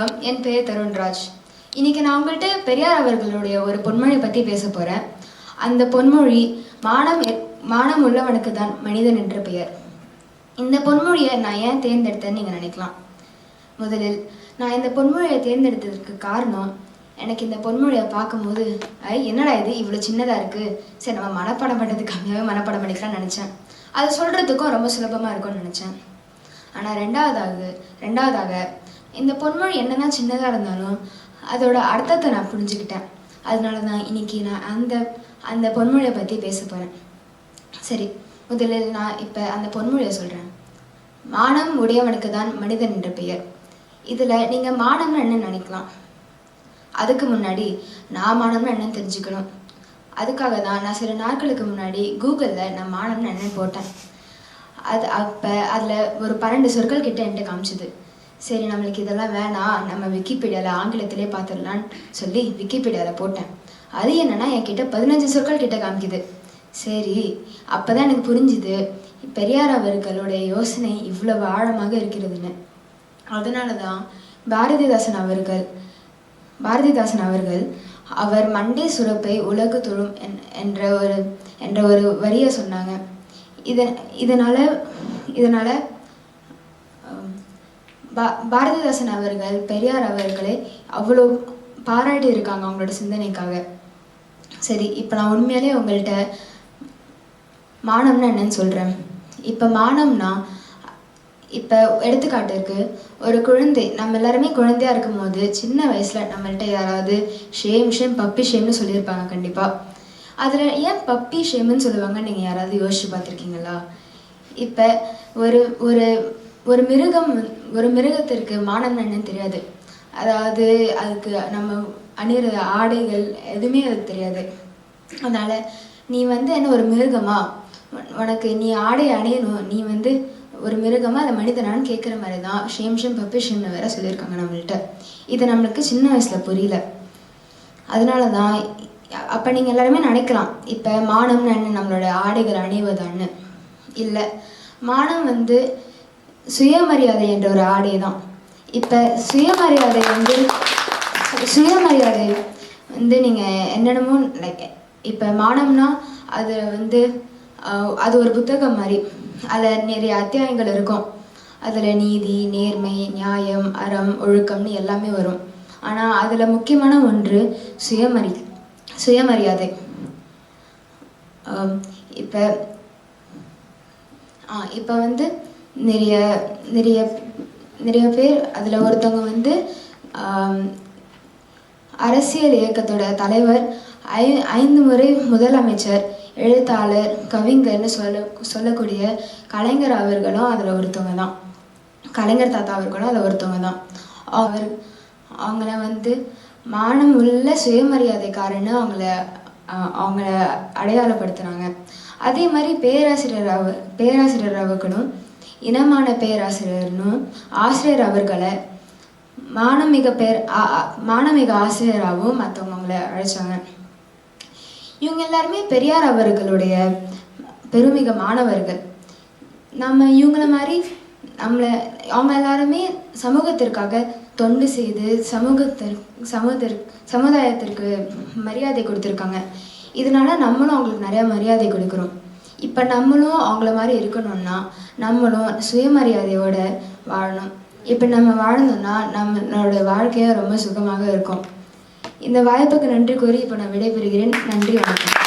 வணக்கம். என் பெயர் தருண்ராஜ். இன்னைக்கு நான் உங்கள்கிட்ட பெரியார் அவர்களுடைய ஒரு பொன்மொழி பற்றி பேச போகிறேன் அந்த பொன்மொழி மானம் எ- மானம் உள்ளவனுக்கு தான் மனிதன் என்ற பெயர். இந்த பொன்மொழியை நான் ஏன் தேர்ந்தெடுத்தேன்னு நீங்கள் நினைக்கலாம். முதலில் நான் இந்த பொன்மொழியை தேர்ந்தெடுத்ததற்கு காரணம் எனக்கு இந்த பொன்மொழியை பார்க்கும்போது ஐ என்னடா இது? இவ்வளோ சின்னதாக இருக்குது சரி நம்ம மனப்பாடம் பண்ணுறதுக்கு கம்மியாகவே மனப்பாடம் பண்ணிக்கலாம்னு நினச்சேன். அது சொல்கிறதுக்கும் ரொம்ப சுலபமாக இருக்கும்னு நினச்சேன். ஆனால் ரெண்டாவதாக ரெண்டாவதாக இந்த பொன்மொழி என்னதான் சின்னதாக இருந்தாலும் அதோட அர்த்தத்தை நான் புரிஞ்சுக்கிட்டேன். அதனால தான் இன்னைக்கு நான் அந்த அந்த பொன்மொழியை பற்றி பேச போகிறேன் சரி முதலில் நான் இப்போ அந்த பொன்மொழியை சொல்கிறேன் மானம் உடையவனுக்கு தான் மனிதன் என்ற பெயர். இதில் நீங்கள் மானம்னு என்ன நினைக்கலாம்? அதுக்கு முன்னாடி நான் மானம்னு என்னன்னு தெரிஞ்சுக்கணும்? அதுக்காக தான் நான் சில நாட்களுக்கு முன்னாடி கூகுளில் நான் மானம்னு என்னன்னு போட்டேன். அது அப்போ அதில் ஒரு பன்னெண்டு சொற்கள் கிட்ட என்கிட்ட காமிச்சுது. சரி நம்மளுக்கு இதெல்லாம் வேணாம். நம்ம விக்கிபீடியாவில் ஆங்கிலத்திலே பார்த்துடலான்னு சொல்லி விக்கிபீடியாவில் போட்டேன். அது என்னென்னா என்கிட்ட பதினஞ்சு சொற்கள் கிட்ட காமிக்குது. சரி அப்போ தான் எனக்கு புரிஞ்சுது. பெரியார் அவர்களுடைய யோசனை இவ்வளவு ஆழமாக இருக்கிறதுன்னு. அதனால தான் பாரதிதாசன் அவர்கள் பாரதிதாசன் அவர்கள் அவர் மண்டே சுரப்பை உலகு தொழும் என்- என்ற ஒரு என்ற ஒரு வரியை சொன்னாங்க. இதன் இதனால் இதனால் பா- பாரதிதாசன் அவர்கள் பெரியார் அவர்களை அவ்வளோ பாராட்டி இருக்காங்க அவங்களோட சிந்தனைக்காக. சரி இப்போ நான் உண்மையாலே உங்கள்கிட்ட மானம்னா என்னன்னு சொல்கிறேன் இப்போ மானம்னா இப்போ எடுத்துக்காட்டுக்கு ஒரு குழந்தை நம்ம எல்லாருமே குழந்தையா இருக்கும்போது சின்ன வயசில் நம்மள்கிட்ட யாராவது ஷேம் ஷேம் பப்பி ஷேம்னு சொல்லியிருப்பாங்க கண்டிப்பாக அதில் ஏன் பப்பி ஷேம்னு சொல்லுவாங்க நீங்கள் யாராவது யோசிச்சு பார்த்துருக்கீங்களா? இப்போ ஒரு ஒரு ஒரு மிருகம் ஒரு மிருகத்திற்கு மானம் என்னன்னு தெரியாது. அதாவது அதுக்கு நம்ம அணிகிற ஆடைகள் எதுவுமே அதுக்கு தெரியாது. அதனால் நீ வந்து என்ன ஒரு மிருகமா? உனக்கு நீ ஆடை அணியணும். நீ வந்து ஒரு மிருகமா? அதை மனிதனான்னு கேட்குற மாதிரி தான் ஷேம் ஷேம் பப்பி ஷேம்னு வேற சொல்லியிருக்காங்க நம்மள்கிட்ட இது நம்மளுக்கு சின்ன வயசில் புரியல. அதனால தான் அப்போ நீங்கள் எல்லாருமே நினைக்கலாம். இப்போ மானம்னு என்ன நம்மளோட ஆடைகள் அணிவதான்னு. இல்லை மானம் வந்து சுயமரியாதை என்ற ஒரு ஆடை தான். இப்போ சுயமரியாதை வந்து சுயமரியாதை வந்து நீங்கள் என்னென்னமோ லைக் இப்போ மானம்னா அது வந்து அது ஒரு புத்தகம் மாதிரி. அதில் நிறைய அத்தியாயங்கள் இருக்கும். அதில் நீதி நேர்மை நியாயம் அறம் ஒழுக்கம்னு எல்லாமே வரும். ஆனால் அதில் முக்கியமான ஒன்று சுயமரி சுயமரியாதை. இப்போ இப்போ வந்து நிறைய நிறைய நிறைய பேர் அதில் ஒருத்தவங்க வந்து அரசியல் இயக்கத்தோட தலைவர் ஐ ஐந்து முறை முதலமைச்சர் எழுத்தாளர் கவிஞர்னு சொல்ல சொல்லக்கூடிய கலைஞர் அவர்களும் அதில் ஒருத்தவங்க தான். கலைஞர் தாத்தா அவர்களும் அதில் ஒருத்தவங்க தான். அவர் அவங்கள வந்து மானம் உள்ள சுயமரியாதைக்காரன்னு அவங்கள அஹ், அவங்கள அடையாளப்படுத்துகிறாங்க அதே மாதிரி பேராசிரியர் அவ பேராசிரியர் அவர்களும் இனமான பேராசிரியர்னும் ஆசிரியர் அவர்களை மானமிக பேர் மானமிக ஆசிரியராகவும் மற்றவங்களை அழைச்சாங்க. இவங்க எல்லாருமே பெரியார் அவர்களுடைய பெருமிக மாணவர்கள். நம்ம இவங்கள மாதிரி நம்மளை அவங்க எல்லாருமே சமூகத்திற்காக தொண்டு செய்து சமூகத்திற்கு சமூகத்திற்கு சமுதாயத்திற்கு மரியாதை கொடுத்துருக்காங்க. இதனால நம்மளும் அவங்களுக்கு நிறையா மரியாதை கொடுக்குறோம். இப்போ நம்மளும் அவங்கள மாதிரி இருக்கணும்னா நம்மளும் சுயமரியாதையோட வாழணும். இப்போ நம்ம வாழணும்னா நம்மளோட வாழ்க்கையாக ரொம்ப சுகமாக இருக்கும். இந்த வாய்ப்புக்கு நன்றி கூறி இப்போ நான் விடைபெறுகிறேன். நன்றி வணக்கம்.